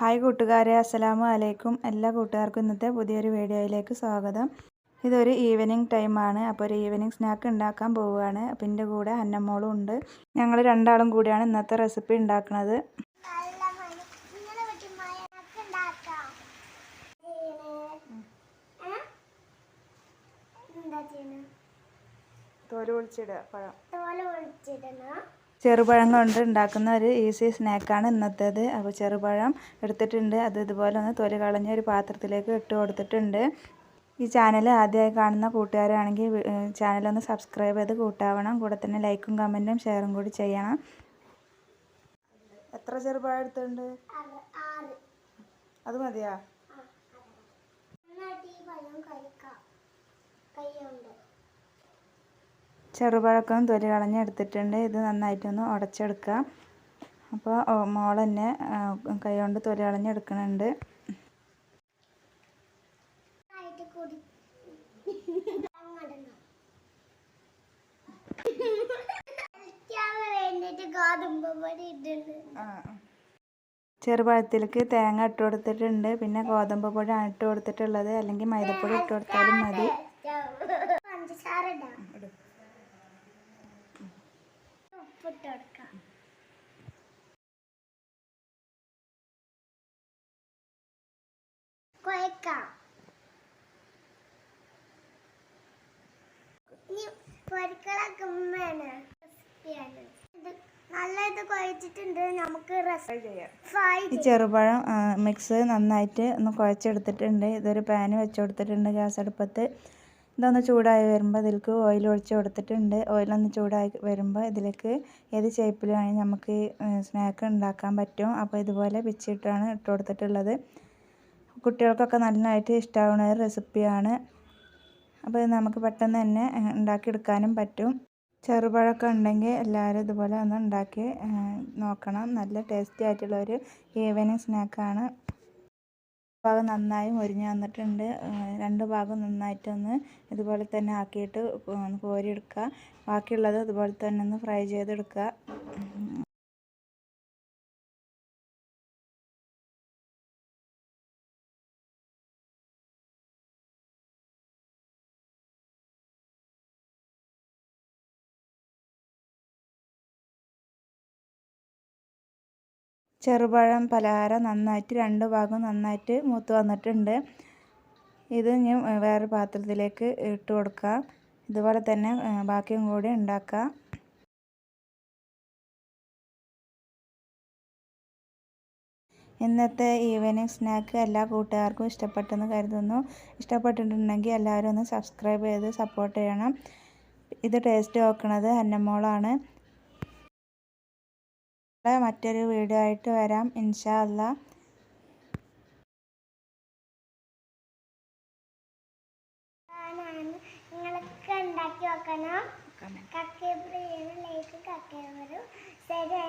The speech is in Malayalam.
ഹായ് കൂട്ടുകാരെ അസ്സലാമു അലൈക്കും. എല്ലാ കൂട്ടുകാർക്കും ഇന്നത്തെ പുതിയൊരു വീഡിയോയിലേക്ക് സ്വാഗതം. ഇതൊരു ഈവനിങ് ടൈമാണ് അപ്പോൾ ഒരു ഈവനിങ് സ്നാക്ക് ഉണ്ടാക്കാൻ പോവുകയാണ്. അപ്പം എന്റെ കൂടെ അന്നമ്മോളും ഉണ്ട്. ഞങ്ങൾ രണ്ടാളും കൂടിയാണ് ഇന്നത്തെ റെസിപ്പി ഉണ്ടാക്കുന്നത് തോൽ പൊളിച്ചിടുക പഴം. ചെറുപഴം കൊണ്ട് ഉണ്ടാക്കുന്ന ഒരു ഈസി സ്നാക്കാണ് ഇന്നത്തേത്. അപ്പോൾ ചെറുപഴം എടുത്തിട്ടുണ്ട്. അത് ഇതുപോലെ ഒന്ന് തൊലി കളഞ്ഞ ഒരു പാത്രത്തിലേക്ക് ഇട്ട് കൊടുത്തിട്ടുണ്ട്. ഈ ചാനൽ ആദ്യമായി കാണുന്ന കൂട്ടുകാരാണെങ്കിൽ ചാനലൊന്ന് സബ്സ്ക്രൈബ് ചെയ്ത് കൂട്ടാവണം. കൂടെ തന്നെ ലൈക്കും കമന്റും ഷെയറും കൂടി ചെയ്യണം. എത്ര ചെറുപഴം എടുത്തുണ്ട് അത് മതിയാ? ചെറുപഴക്കം തൊലി കളഞ്ഞ് എടുത്തിട്ടുണ്ട്. ഇത് നന്നായിട്ടൊന്ന് ഉടച്ചെടുക്കുക. അപ്പോൾ മോൾ തന്നെ കൈ കൊണ്ട് തൊലി കളഞ്ഞെടുക്കുന്നുണ്ട് ചെറുപഴത്തിലേക്ക് തേങ്ങ ഇട്ട് കൊടുത്തിട്ടുണ്ട്. പിന്നെ ഗോതമ്പ് പൊടിയാണ് ഇട്ട് കൊടുത്തിട്ടുള്ളത്. അല്ലെങ്കിൽ മൈദപ്പൊടി ഇട്ട് കൊടുത്താലും മതി. ഉപ്പിട്ട് കൊടുക്കാം കുഴക്കാം ഇനി പൊരിക്കളൊക്കെ റെസിപ്പിയാണ്. ഇത് നല്ല ഇത് കുഴച്ചിട്ടുണ്ട്. നമുക്ക് ഈ ചെറുപഴം മിക്സ് നന്നായിട്ട് ഒന്ന് കുഴച്ചെടുത്തിട്ടുണ്ട്. ഇതൊരു പാന് വെച്ച് കൊടുത്തിട്ടുണ്ട് ഗ്യാസ് അടുപ്പത്ത്. ഇതൊന്ന് ചൂടായി വരുമ്പോൾ ഇതിലേക്ക് ഓയിൽ ഒഴിച്ച് കൊടുത്തിട്ടുണ്ട്. ഓയിലൊന്ന് ചൂടായി വരുമ്പോൾ ഇതിലേക്ക് ഏത് ഷേപ്പിൽ വേണമെങ്കിൽ നമുക്ക് സ്നാക്ക് ഉണ്ടാക്കാൻ പറ്റും. അപ്പോൾ ഇതുപോലെ പിച്ചിട്ടാണ് ഇട്ട് കൊടുത്തിട്ടുള്ളത്. കുട്ടികൾക്കൊക്കെ നന്നായിട്ട് ഇഷ്ടമാവുന്ന ഒരു റെസിപ്പിയാണ് അപ്പോൾ നമുക്ക് പെട്ടെന്ന് തന്നെ ഉണ്ടാക്കിയെടുക്കാനും പറ്റും. ചെറുപഴമൊക്കെ ഉണ്ടെങ്കിൽ എല്ലാവരും ഇതുപോലെ ഒന്ന് ഉണ്ടാക്കി നോക്കണം. നല്ല ടേസ്റ്റി ആയിട്ടുള്ള ഒരു ഈവനിങ് സ്നാക്കാണ് ഭാഗം നന്നായി മുരിഞ്ഞ് വന്നിട്ടുണ്ട്. രണ്ട് ഭാഗം നന്നായിട്ടൊന്ന് ഇതുപോലെ തന്നെ ആക്കിയിട്ട് കോരിയെടുക്കുക. ബാക്കിയുള്ളത് ഇതുപോലെ തന്നെ ഒന്ന് ഫ്രൈ ചെയ്തെടുക്കുക. ചെറുപഴം പലഹാരം നന്നായിട്ട് രണ്ട് ഭാഗം നന്നായിട്ട് മൂത്ത് വന്നിട്ടുണ്ട്. ഇത് ഞാൻ വേറെ പാത്രത്തിലേക്ക് ഇട്ട് കൊടുക്കാം. ഇതുപോലെ തന്നെ ബാക്കിയും കൂടി ഉണ്ടാക്കാം. ഇന്നത്തെ ഈവനിങ് സ്നാക്ക് എല്ലാ കൂട്ടുകാർക്കും ഇഷ്ടപ്പെട്ടെന്ന് കരുതുന്നു. ഇഷ്ടപ്പെട്ടിട്ടുണ്ടെങ്കിൽ എല്ലാവരും ഒന്ന് സബ്സ്ക്രൈബ് ചെയ്ത് സപ്പോർട്ട് ചെയ്യണം. ഇത് ടേസ്റ്റ് നോക്കണത് അന്നമോളാണ്. മറ്റൊരു വീഡിയോ ആയിട്ട് വരാം. ഇൻഷാ അല്ല. ഉണ്ടാക്കി നോക്കണം കക്കേ ലൈക്ക് കക്കേ വരും. ശരിയാണ്